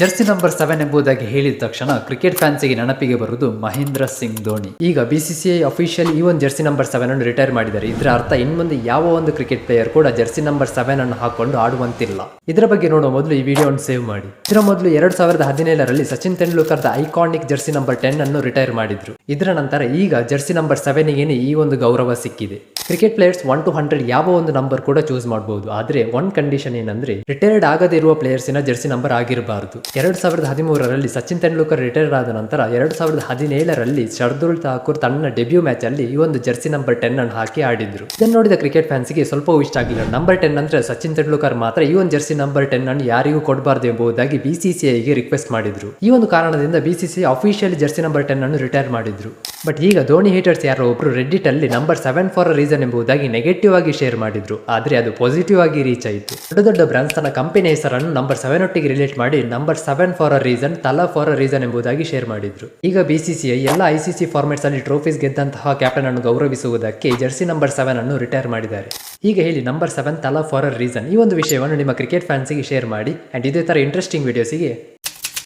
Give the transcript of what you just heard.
Jersey number seven ಎಂಬುದಾಗಿ ಹೇಳಿದ ತಕ್ಷಣ ಕ್ರಿಕೆಟ್ ಫ್ಯಾನ್ಸಿಗೆ ನೆನಪಿಗೆ ಬರುವುದು ಮಹೇಂದ್ರ ಸಿಂಗ್ ಧೋನಿ. ಈಗ ಬಿಸಿಸಿಐ ಅಫಿಷಿಯಲ್ ಈ ಒಂದು ಜರ್ಸಿ ನಂಬರ್ ಸೆವೆನ್ ಅನ್ನು ರಿಟೈರ್ ಮಾಡಿದ್ದಾರೆ. ಇದರ ಅರ್ಥ ಇನ್ಮುಂದೆ ಯಾವ ಒಂದು ಕ್ರಿಕೆಟ್ ಪ್ಲೇಯರ್ ಕೂಡ ಜರ್ಸಿ ನಂಬರ್ ಸೆವೆನ್ ಅನ್ನು ಹಾಕೊಂಡು ಆಡುವಂತಿಲ್ಲ. ಇದರ ಬಗ್ಗೆ ನೋಡುವ ಮೊದಲು ಈ ವಿಡಿಯೋವನ್ನು ಸೇವ್ ಮಾಡಿ. ಇದರ ಮೊದಲು ಎರಡ್ ಸಾವಿರದ ಹದಿನೇಳರಲ್ಲಿ Sachin Tendulkar the iconic jersey number ten ಅನ್ನು ರಿಟೈರ್ ಮಾಡಿದ್ರು. ಇದರ ನಂತರ ಈಗ ಜರ್ಸಿ ನಂಬರ್ ಸೆವೆನ್ಗೇನೆ ಈ ಒಂದು ಗೌರವ ಸಿಕ್ಕಿದೆ. Cricket players one to hundred ಯಾವ ಒಂದು ನಂಬರ್ ಕೂಡ ಚೂಸ್ ಮಾಡಬಹುದು ಆದ್ರೆ ಒನ್ ಕಂಡೀಷನ್ ಏನಂದ್ರೆ ರಿಟೈರ್ಡ್ ಆಗದೇ ಇರುವ ಪ್ಲೇಯರ್ಸಿನ ಜರ್ಸಿ ನಂಬರ್ ಆಗಿರಬಾರದು. ಎರಡ್ ಸಾವಿರದ ಹದಿಮೂರರಲ್ಲಿ ಸಚಿನ್ ತೆಂಡೂಲ್ಕರ್ ರಿಟೈರ್ ಆದ ನಂತರ ಎರಡ್ ಸಾವಿರದ ಹದಿನೇಳರಲ್ಲಿ ಶರ್ದುಲ್ ಠಾಕೂರ್ ತನ್ನ ಡೆಬ್ಯೂ ಮ್ಯಾಚ್ ಅಲ್ಲಿ ಈ ಒಂದು ಜೆರ್ಸಿ ನಂಬರ್ ಟೆನ್ ಅನ್ನು ಹಾಕಿ ಆಡಿದ್ರು. ಇದನ್ನು ನೋಡಿದ ಕ್ರಿಕೆಟ್ ಫ್ಯಾನ್ಸ್ಗೆ ಸ್ವಲ್ಪ ಇಷ್ಟ ಆಗಿಲ್ಲ. ನಂಬರ್ ಟೆನ್ ಅಂದ್ರೆ ಸಚಿನ್ ತೆಂಡೂಲ್ಕರ್ ಮಾತ್ರ ಈ ಒಂದು ಜರ್ಸಿ ನಂಬರ್ ಟೆನ್ ಅನ್ನು ಯಾರಿಗೂ ಕೊಡಬಾರ್ದು ಎಂಬುದಾಗಿ ಬಿಸಿಸಿಐಗೆ ರಿಕ್ವೆಸ್ಟ್ ಮಾಡಿದ್ರು. ಈ ಒಂದು ಕಾರಣದಿಂದ BCCI officially jersey number ten ಅನ್ನು ರಿಟೈರ್ ಮಾಡಿದ್ರು. ಬಟ್ ಈಗ ಧೋನಿ ಹೀಟರ್ಸ್ ಯಾರೋ ಒಬ್ರು ರೆಡ್ಡಿಟ್ ಅಲ್ಲಿ ನಂಬರ್ ಸೆವೆನ್ ಫಾರ್ ರೀಸನ್ ಎಂಬುದಾಗಿ ನೆಗೆಟಿವ್ ಆಗಿ ಶೇರ್ ಮಾಡಿದ್ರು. ಆದ್ರೆ ಅದು ಪಾಸಿಟಿವ್ ಆಗಿ ರೀಚ್ ಆಯಿತು. ದೊಡ್ಡ ದೊಡ್ಡ ಬ್ರಾಂಡ್ಸ್ ತನ್ನ ಕಂಪನಿ ಹೆಸರನ್ನು ನಂಬರ್ ಸೆವೆನ್ ಒಟ್ಟಿಗೆ ರಿಲೇಟ್ ಮಾಡಿ number seven for a reason Thala for a reason ಎಂಬುದಾಗಿ ಶೇರ್ ಮಾಡಿದ್ರು. ಈಗ ಬಿಸಿಸಿಐ ಎಲ್ಲ ಐಸಿಸಿ ಫಾರ್ಮೆಟ್ಸ್ ಅಲ್ಲಿ ಟ್ರೋಫೀಸ್ ಗೆದ್ದಂತಹ ಕ್ಯಾಪ್ಟನ್ ಅನ್ನು ಗೌರವಿಸುವುದಕ್ಕೆ ಜರ್ಸಿ ನಂಬರ್ ಸೆವೆನ್ ಅನ್ನು ರಿಟೈರ್ ಮಾಡಿದ್ದಾರೆ. ಈಗ ಹೇಳಿ number seven Thala for a reason ಈ ಒಂದು ವಿಷಯವನ್ನು ನಿಮ್ಮ ಕ್ರಿಕೆಟ್ ಫ್ಯಾನ್ಸಿಗೆ ಶೇರ್ ಮಾಡಿ. ಅಂಡ್ ಇದೇ ತರ ಇಂಟ್ರೆಸ್ಟಿಂಗ್ ವಿಡಿಯೋಸಿಗೆ